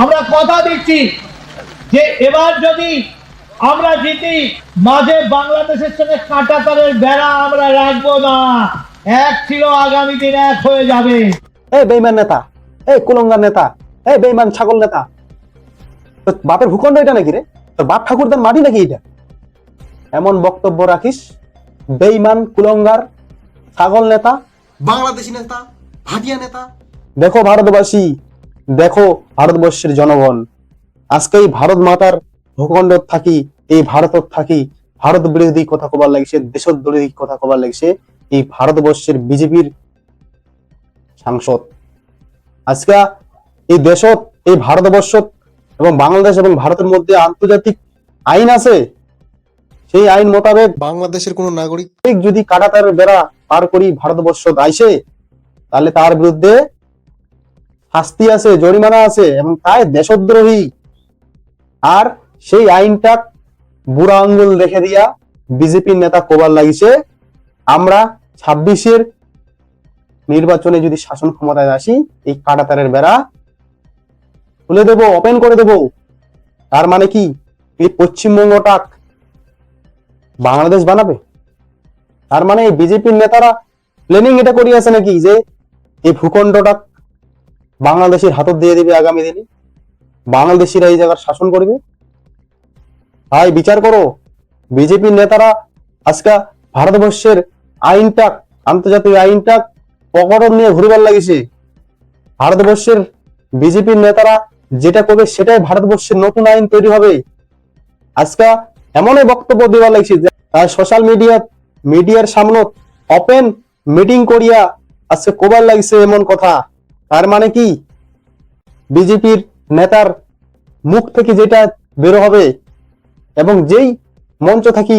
আমরা কথা দিচ্ছি যে এবার যদি আমরা জিতি মাঝে বাংলাদেশের সঙ্গে কাঁটাতারের বেড়া আমরা রাখব না। এক ছিল আগামী দিন এক হয়ে যাবে। এই বেইমান নেতা এই কুলঙ্গার নেতা এই বেইমান ছাগল নেতা। তোর বাপের ভূখণ্ড এটা নাকি রে? তোর বাপ ঠাকুরদার মাটি নাকি এটা? এমন বক্তব্য রাখিস বেইমান কুলঙ্গার ছাগল নেতা। বাংলাদেশি নেতা ভাটিয়া নেতা। দেখো ভারতবাসী দেখো ভারতবর্ষের জনগণ। আজকে এই ভারত মাতার ভূখণ্ড থাকি এই ভারতত থাকি ভারত বিরোধী কথা কবার লাগছে দেশ বিরোধী কথা কবার লাগছে এই ভারতবর্ষের বিজেপির সাংসদ। আজকে এই দেশত এই ভারতবর্ষত এবং বাংলাদেশ এবং ভারতের মধ্যে আন্তর্জাতিক আইন আছে। সেই আইন মোতাবেক বাংলাদেশের কোন নাগরিক যদি কাটাতার বেড়া পার করি ভারতবর্ষ আইসে তাহলে তার বিরুদ্ধে শাস্তি আছে, জরিমানা আছে এবং তাই দেশদ্রোহী। আর সেই আইনটা বুড়া আঙ্গুল রেখে দিয়া বিজেপির নেতা কোবার লাগিছে। আমরা ছাব্বিশের নির্বাচনে যদি শাসন ক্ষমতায় আসি, এই কাটাতারের বেড়া খুলে দেব ওপেন করে দেব। তার মানে কি? এই পশ্চিমবঙ্গটা বাংলাদেশ বানাবে? তার মানে এই বিজেপির নেতারা প্ল্যানিং এটা করিয়ে আছে নাকি যে এই ভূখণ্ডটা বাংলাদেশের হাতত দিয়ে দিবে আগামী দিনে। বাংলাদেশিরা এই জায়গার শাসন করবে। ভাই, বিচার করো। বিজেপির নেতারা আজকে ভারতবর্ষের আইনটা আন্তর্জাতিক আইনটা পকড়ন নিয়ে ঘুরবার লাগিছে। ভারতবর্ষের বিজেপির নেতারা যেটা করবে সেটাই ভারতবর্ষের নতুন আইন তৈরি হবে। আজকে এমনই বক্তব্য দেওয়া লাগছে সোশ্যাল মিডিয়া মিডিয়ার সামনে ওপেন মিটিং করিয়া আজকে কোবার লাগছে এমন কথা। তার মানে কি? বিজেপির নেতার মুখ থেকে যেটা বের হবে এবং যেই মঞ্চ থাকি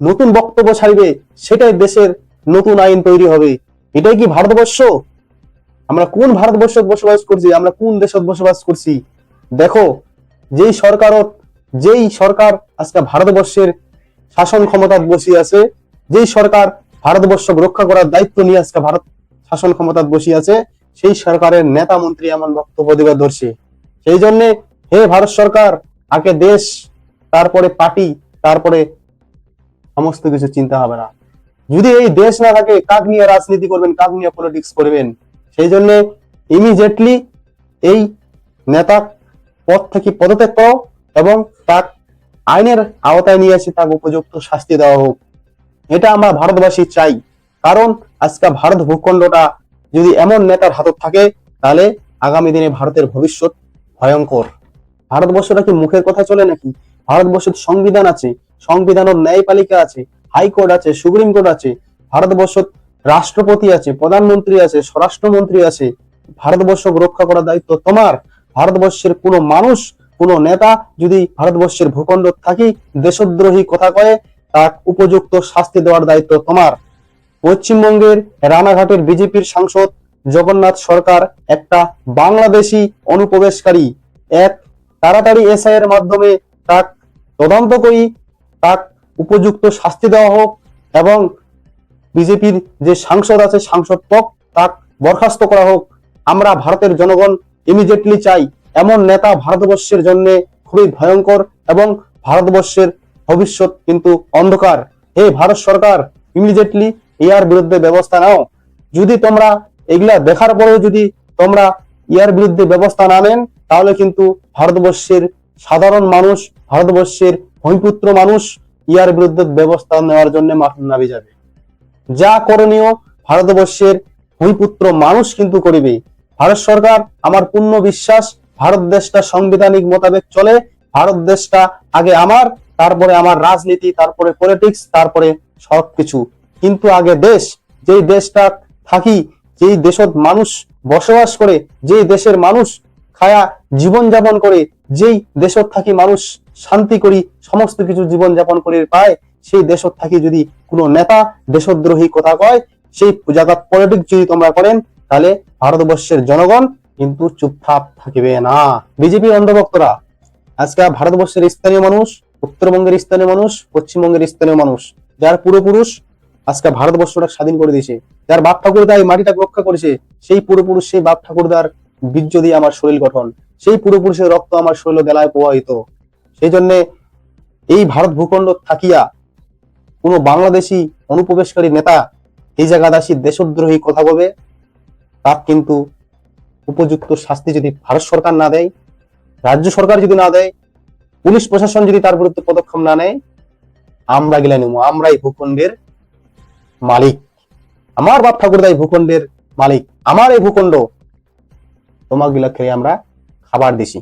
নতুন বক্তব্য ছাড়বে, সেটাই দেশের নতুন আইন তৈরি হবে। এটাই কি ভারতবর্ষ? আমরা কোন ভারতবর্ষ বসবাস করছি? আমরা কোন দেশত বসবাস করছি? দেখো, যেই সরকারত, যেই সরকার আজকে ভারতবর্ষের শাসন ক্ষমতা বসিয়ে আছে, যেই সরকার ভারতবর্ষ রক্ষা করার দায়িত্ব নিয়ে আজকে ভারত শাসন ক্ষমতা বসিয়ে আছে সেই সরকারের নেতা মন্ত্রী এমন বক্তব্য দেবার ধরছে। সেই জন্য হে ভারত সরকার, আগে দেশ, তারপরে পার্টি, তারপরে সমস্ত কিছু চিন্তা হবে না। যদি এই দেশ না থাকে, কাক নিয়ে রাজনীতি করবেন, কাক নিয়ে পলিটিক্স করবেন? সেই জন্য ইমিডিয়েটলি এই নেতা পদ থেকে পদত্যাগ করো এবং তার আইনের আওতায় নিয়ে এসে তাকে উপযুক্ত শাস্তি দেওয়া হোক। এটা আমরা ভারতবাসী চাই। কারণ আজকে ভারত ভূখণ্ডটা যদি এমন নেতার হাতত থাকে, তাহলে আগামী দিনে ভারতের ভবিষ্যৎ ভয়ঙ্কর। ভারতবর্ষটা কি মুখের কথা চলে নাকি? ভারতবর্ষের সংবিধান আছে সংবিধানের ন্যায়পালিকা আছে, হাইকোর্ট আছে, সুপ্রিম কোর্ট আছে ভারতবর্ষ রাষ্ট্রপতি আছে, প্রধানমন্ত্রী আছে, স্বরাষ্ট্রমন্ত্রী আছে ভারতবর্ষ রক্ষা করার দায়িত্ব তোমার। ভারতবর্ষের কোনো মানুষ, কোনো নেতা যদি ভারতবর্ষের ভূখণ্ড থাকি, দেশদ্রোহী কথা কয়ে তার উপযুক্ত শাস্তি দেওয়ার দায়িত্ব তোমার। পশ্চিমবঙ্গের রানাঘাটের বিজেপির সাংসদ জগন্নাথ সরকার একটা বাংলাদেশি অনুপ্রবেশকারী। এক, তাড়াতাড়ি এসআই এর মাধ্যমে তাক তদন্ত করি, তাক উপযুক্ত শাস্তি দেওয়া হোক এবং বিজেপির যে সাংসদ আছে সাংসদ পক তাক বরখাস্ত করা হোক। আমরা ভারতের জনগণ ইমিডিয়েটলি চাই, এমন নেতা ভারতবর্ষের জন্য খুবই ভয়ঙ্কর এবং ভারতবর্ষের ভবিষ্যৎ কিন্তু অন্ধকার। হে ভারত সরকার ইমিডিয়েটলি ইয়ার বিরুদ্ধে ব্যবস্থা নাও। যদি তোমরা এগুলা দেখার পরেও যদি তোমরা ইয়ার বিরুদ্ধে ব্যবস্থা না নেন, তাহলে কিন্তু ভারতবর্ষের সাধারণ মানুষ, ভারতবর্ষের ভূমিপুত্র মানুষ ইয়ার বিরুদ্ধে ব্যবস্থা নেওয়ার জন্য নামে যাবে। যা করণীয় ভারতবর্ষের ভূমিপুত্র মানুষ কিন্তু করিবে। ভারত সরকার, আমার পূর্ণ বিশ্বাস, ভারত দেশটা সাংবিধানিক মোতাবেক চলে, ভারত দেশটা আগে আমার, তারপরে আমার রাজনীতি, তারপরে পলিটিক্স তারপরে সবকিছু। কিন্তু আগে দেশ, যেই দেশটা থাকি, যেই দেশত মানুষ বসবাস করে, যেই দেশের মানুষ খায়া জীবন যাপন করে, যেই দেশত থাকি মানুষ শান্তি করি, সমস্ত কিছু জীবন যাপন করে পায়, সেই দেশত থাকি যদি কোনো নেতা দেশদ্রোহী কথা কয়, সেই জায়গা পলিটিক্স যদি তোমরা করেন, তাহলে ভারতবর্ষের জনগণ কিন্তু চুপচাপ থাকিবে না। বিজেপির অন্ধভক্তরা, আজকে ভারতবর্ষের স্থানীয় মানুষ, উত্তরবঙ্গের স্থানীয় মানুষ, পশ্চিমবঙ্গের স্থানীয় মানুষ, যার পূর্বপুরুষ আজকে ভারতবর্ষটা স্বাধীন করে দিয়েছে। যার বাপ ঠাকুরদা এই মাটিটা রক্ষা করেছে, সেই পূর্বপুরুষ সেই বাপ ঠাকুরদার বীর্য দিয়ে আমার শরীর গঠন, সেই পূর্বপুরুষের রক্ত আমার শরীর বেলায় প্রবাহিত। সেই জন্য এই ভারত ভূখণ্ড থাকিয়া কোন বাংলাদেশি অনুপ্রবেশকারী নেতা এই জায়গা দাসী দেশদ্রোহী কথা বলবে? তার কিন্তু উপযুক্ত শাস্তি যদি ভারত সরকার না দেয়, রাজ্য সরকার যদি না দেয়, পুলিশ প্রশাসন যদি তার বিরুদ্ধে পদক্ষেপ না নেয় আমরা গেলে নেব আমরা এই ভূখণ্ডের মালিক। আমার বাপ ঠাকুরদা এই ভূখণ্ডের মালিক। আমার এই ভূখণ্ড তোমার গিলা খেয়ে আমরা খাবার দিছি।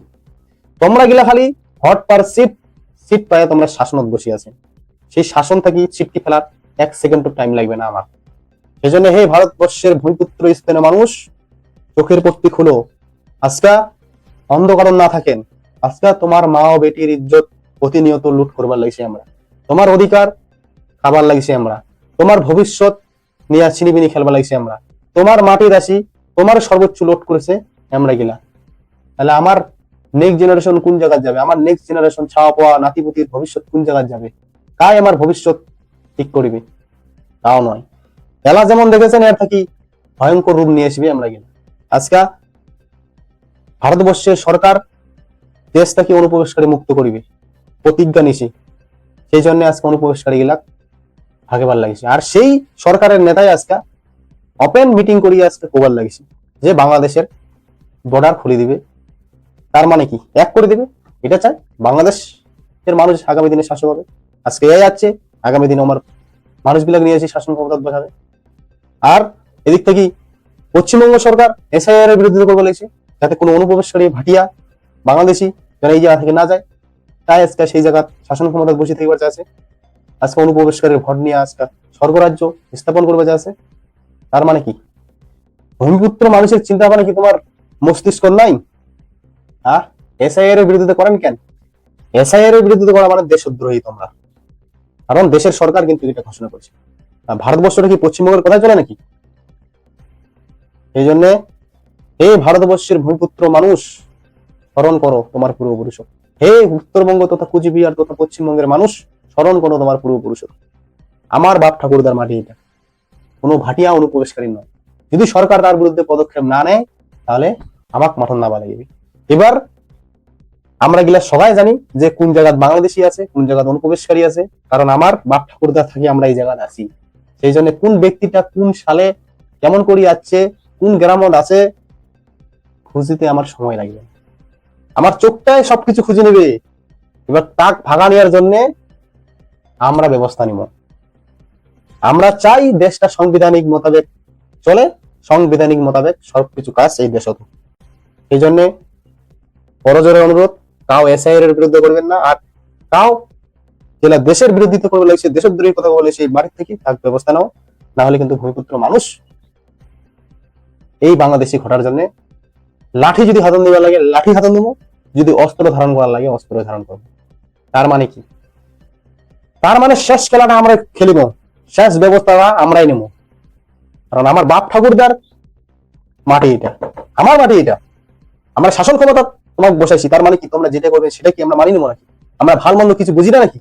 তোমরা গিলা খালি হট পার সিট সিট পায়ে তোমরা শাসনত বসে আছে। সেই শাসন থাকি ছিটকি ফেলার এক সেকেন্ড টাইম লাগবে না আমার। সেই জন্য হে ভারতবর্ষের ভূমিপুত্র স্থানীয় মানুষ, চোখের পট্টি খুলো। আজকা অন্ধকারণ না থাকেন। আজকা তোমার মা ও বেটির ইজ্জত প্রতিনিয়ত লুট করবার লাগছে আমরা। তোমার অধিকার খাবার লাগছে আমরা। তোমার ভবিষ্যৎ নিয়ে ছিনিবিনি খেলবার লাগছে আমরা। তোমার মাটির রাশি, তোমার সর্বোচ্চ লোট করেছে আমরা গিলা। তাহলে আমার নেক্সট জেনারেশন কোন জায়গায় যাবে? আমার নেক্সট জেনারেশন ছাওয়া পাওয়া নাতিপুতির ভবিষ্যৎ কোন জায়গায় যাবে? কাই আমার ভবিষ্যৎ ঠিক করবে? তাও নয়। এলা যেমন দেখেছেন, এর থাকি ভয়ঙ্কর রূপ নিয়ে আসবে আমরা গেলে। আজকা ভারতবর্ষের সরকার দেশটাকে অনুপ্রবেশকারী মুক্ত করিবে, প্রতিজ্ঞা নিছি। সেই জন্য আজকে অনুপ্রবেশকারী গিলা ভাগেবার লাগিছে। আর সেই সরকারের নেতাই আজকে ওপেন মিটিং করিয়ে আজকে কোবার লাগিছে, যে বাংলাদেশের বর্ডার খুলে দিবে। তার মানে কি? এক করে দিবে। এটা চাই বাংলাদেশের মানুষ আগামী দিনে শাসক হবে। আজকে এই যাচ্ছে আগামী দিনে আমার মানুষগুলোকে নিয়ে এসে শাসন ক্ষমতা বসাবে। আর এদিক থেকে পশ্চিমবঙ্গ সরকার এসআইআর এর বিরুদ্ধে করবে লেগেছে, যাতে কোনো অনুপ্রবেশকারী ভাটিয়া বাংলাদেশি যারা এই জায়গা থেকে না যায়, তাই আজকে সেই জায়গা শাসন ক্ষমতা বসে থাকবার চাচ্ছে আজকে অনুপ্রবেশকারীর ভোট নিয়ে আজকে স্বর্গরাজ্য স্থাপন করবে যাচ্ছে তার মানে কি? ভূমিপুত্র মানুষের চিন্তা ভাবনা কি তোমার মস্তিষ্ক নাই? হ্যাঁ এসআইআর এর বিরুদ্ধে করেন কেন? এসআইআর এর বিরুদ্ধে করা মানে দেশদ্রোহী তোমরা। কারণ দেশের সরকার কিন্তু এটা ঘোষণা করছে। ভারতবর্ষটা কি পশ্চিমবঙ্গের কথা চলে নাকি? এই জন্য হে ভারতবর্ষের ভূমিপুত্র মানুষ, স্মরণ করো তোমার পূর্বপুরুষ হে উত্তরবঙ্গ তথা কুচবিহার তথা পশ্চিমবঙ্গের মানুষ স্মরণ করো তোমার পূর্বপুরুষ আমার বাপ ঠাকুরদার মাটি এটা। কোনো ভাটিয়া অনুপ্রবেশকারী নয়। যদি সরকার তার বিরুদ্ধে পদক্ষেপ না নেয়, তাহলে আমাক মাঠন না বালাই এবার আমরা গিলা সবাই জানি যে কোন জায়গায় বাংলাদেশি আছে, কোন জায়গায় অনুপ্রবেশকারী আছে। কারণ আমার বাপ ঠাকুরদা থাকি আমরা এই জায়গায় আছি। সেই জন্য কোন ব্যক্তিটা কোন সালে কেমন করি আছে, কোন গ্রামত আছে, খুঁজিতে আমার সময় লাগবে আমার চোখটাই সবকিছু খুঁজে নেবে। এবার তাক ভাগা নেওয়ার জন্য আমরা ব্যবস্থা নিব। আমরা চাই দেশটা সাংবিধানিক মোতাবেক চলে, সাংবিধানিক মোতাবেক সবকিছু কাজ এই দেশ হতো এই জন্য পরজোরের অনুরোধ, কাউ এসআইআর এর বিরুদ্ধে করবেন না, আর কাউ যেটা দেশের বিরোধিতা করবে লাগছে দেশদ্রোহী কথা বলে সেই বাড়ির থেকে তার ব্যবস্থা নাও। না হলে কিন্তু ভূমিপুত্র মানুষ এই বাংলাদেশি ঘটার জন্য লাঠি যদি হাতন দিবার লাগে, লাঠি হাতন দেবো। যদি অস্ত্র ধারণ করার লাগে, অস্ত্র ধারণ করব। তার মানে কি? তার মানে শেষ খেলাটা আমরা খেলিব। শেষ ব্যবস্থাটা আমরাই নেব। কারণ আমার বাপ ঠাকুরদার মাটি এটা। আমার মাটি এটা। আমরা শাসন ক্ষমতা তোমাকে বসাইছি। তার মানে কি? তোমরা যেটা করবে সেটা কি আমরা মানি নেব নাকি? আমরা ভালো মন্দ কিছু বুঝি না নাকি?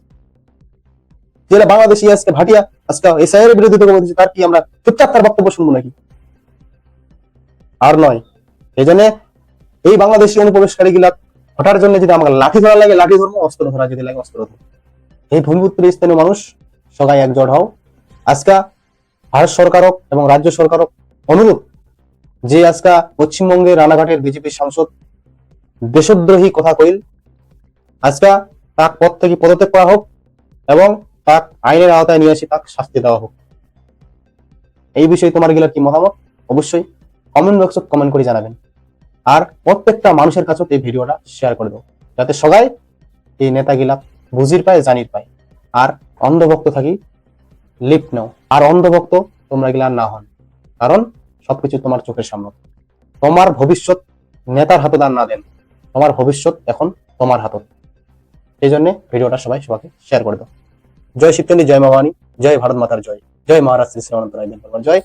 যেটা বাংলাদেশি আজকে ভাটিয়া আজকে এসআইয়ের বিরোধিতা করতেছি তার কি আমরা চুপচাপ তার বক্তব্য শুনব নাকি? আর নয় এই জন্য এই বাংলাদেশি অনুপ্রবেশকারী গুলা হঠার জন্য যদি আমাকে লাঠি ধরা লাগে, লাঠি ধরবো, অস্ত্র ধরা যদি লাগে, অস্ত্র ধরবো। এই ভূমিপুত্র স্থানীয় মানুষ, সবাই একজোট হও। আজকা ভারত সরকার হোক এবং রাজ্য সরকার হোক অনুরোধ যে আজকা পশ্চিমবঙ্গের রানাঘাটের বিজেপি সাংসদ দেশদ্রোহী কথা কইল, আজকা তাক পদ থেকে পদত্যাগ করা হোক এবং তাক আইনের আওতায় নিয়ে আসি তাক শাস্তি দেওয়া হোক। এই বিষয়ে তোমার গেলার কি মতামত? অবশ্যই কমেন্ট বক্সে কমেন্ট করে জানাবেন। আর প্রত্যেকটা মানুষের কাছে এই ভিডিওটা শেয়ার করে দাও। যাতে সবাই এই নেতাগিলা বুঝির পায়, জানির পায়। আর অন্ধভক্ত থাকি, লিপ নাও। আর অন্ধভক্ত তোমরা গিলা না হন। কারণ সবকিছু তোমার চোখের সামনে। তোমার ভবিষ্যৎ নেতার হাতে দান না দেন। তোমার ভবিষ্যৎ এখন তোমার হাতত। এই জন্য ভিডিওটা সবাই সবাইকে শেয়ার করে দাও। জয় শিবচন্ডী জয় মা ভবানী জয় ভারত মাতার জয়। জয় মহারাজ শ্রী শ্রী অনন্ত রায়। জয়।